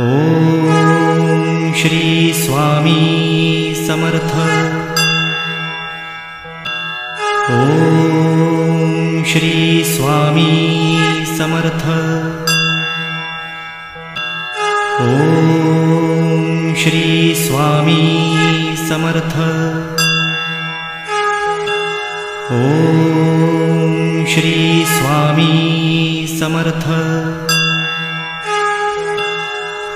Om Shri Swami Samarth. Om Shri Swami Samarth. Om Shri Swami Samarth. Om Shri Swami Samarth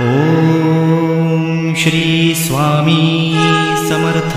Om Shri Swami Samarth.